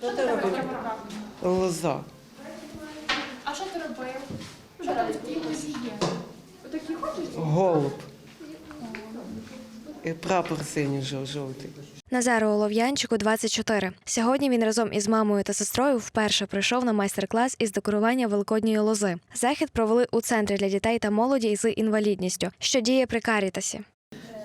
Що ти робив? Лоза. А що ти робив? Що там такі є? Отакі хочеш? Голуб. І прапор синій жов- жовтий. Назару Олов'янчику 24. Сьогодні він разом із мамою та сестрою вперше прийшов на майстер-клас із декорування великодньої лози. Захід провели у центрі для дітей та молоді з інвалідністю, що діє при Карітасі.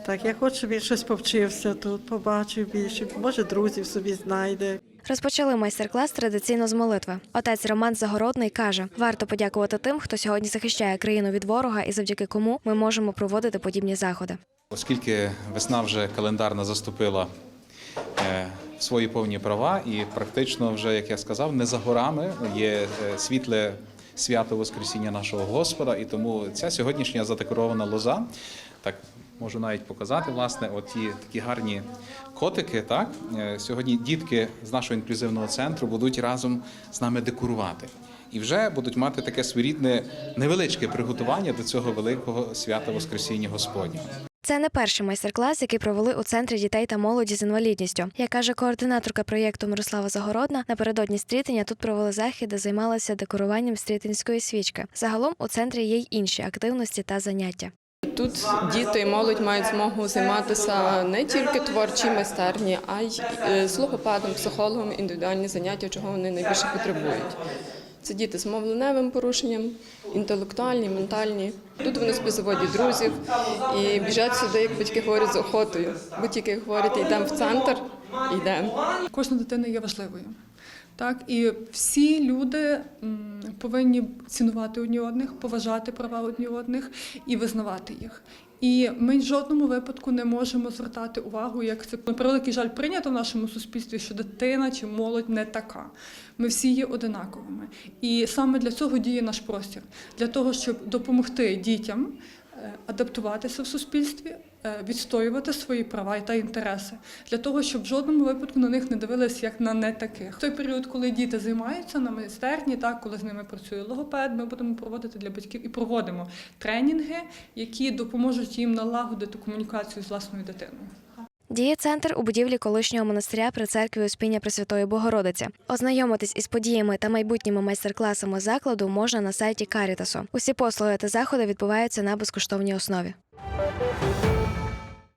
Так, я хочу, щоб він щось повчився тут, побачив більше, може, друзів собі знайде. Розпочали майстер-клас традиційно з молитви. Отець Роман Загородний каже: варто подякувати тим, хто сьогодні захищає країну від ворога, і завдяки кому ми можемо проводити подібні заходи. Оскільки весна вже календарна заступила е, в свої повні права, і практично вже, як я сказав, не за горами є е, світле свято Воскресіння нашого Господа, і тому ця сьогоднішня задекорована лоза, так можу навіть показати, власне, оті такі гарні котики. Так Е, сьогодні дітки з нашого інклюзивного центру будуть разом з нами декорувати. І вже будуть мати таке своєрідне невеличке приготування до цього великого свята Воскресіння Господнього. Це не перший майстер-клас, який провели у центрі дітей та молоді з інвалідністю. Як каже координаторка проєкту Мирослава Загородна, напередодні стрітення тут провели захід, де займалися декоруванням стрітинської свічки. Загалом у центрі є й інші активності та заняття. Тут діти і молодь мають змогу займатися не тільки творчій майстерні, а й е, з логопедом, психологом, індивідуальні заняття, чого вони найбільше потребують. Це діти з мовленевим порушенням, інтелектуальні, ментальні. Тут вони собі друзів і біжать сюди, як батьки говорять, з охотою. Бо тільки говорять, йдемо в центр, йдемо. Кожна дитина є важливою. Так, і всі люди м, повинні цінувати одні одних, поважати права одні одних і визнавати їх. І ми в жодному випадку не можемо звертати увагу, як це на превеликий жаль прийнято в нашому суспільстві, що дитина чи молодь не така. Ми всі є одинаковими. І саме для цього діє наш простір, для того, щоб допомогти дітям е, адаптуватися в суспільстві, відстоювати свої права та інтереси, для того, щоб в жодному випадку на них не дивилися як на не таких. В той період, коли діти займаються на майстерні, так коли з ними працює логопед, ми будемо проводити для батьків і проводимо тренінги, які допоможуть їм налагодити комунікацію з власною дитиною. Діє центр у будівлі колишнього монастиря при церкві Успіння Пресвятої Богородиці. Ознайомитись із подіями та майбутніми майстер-класами закладу можна на сайті Карітасу. Усі послуги та заходи відбуваються на безкоштовній основі.